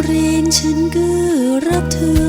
เกรงฉันก็รับเธอ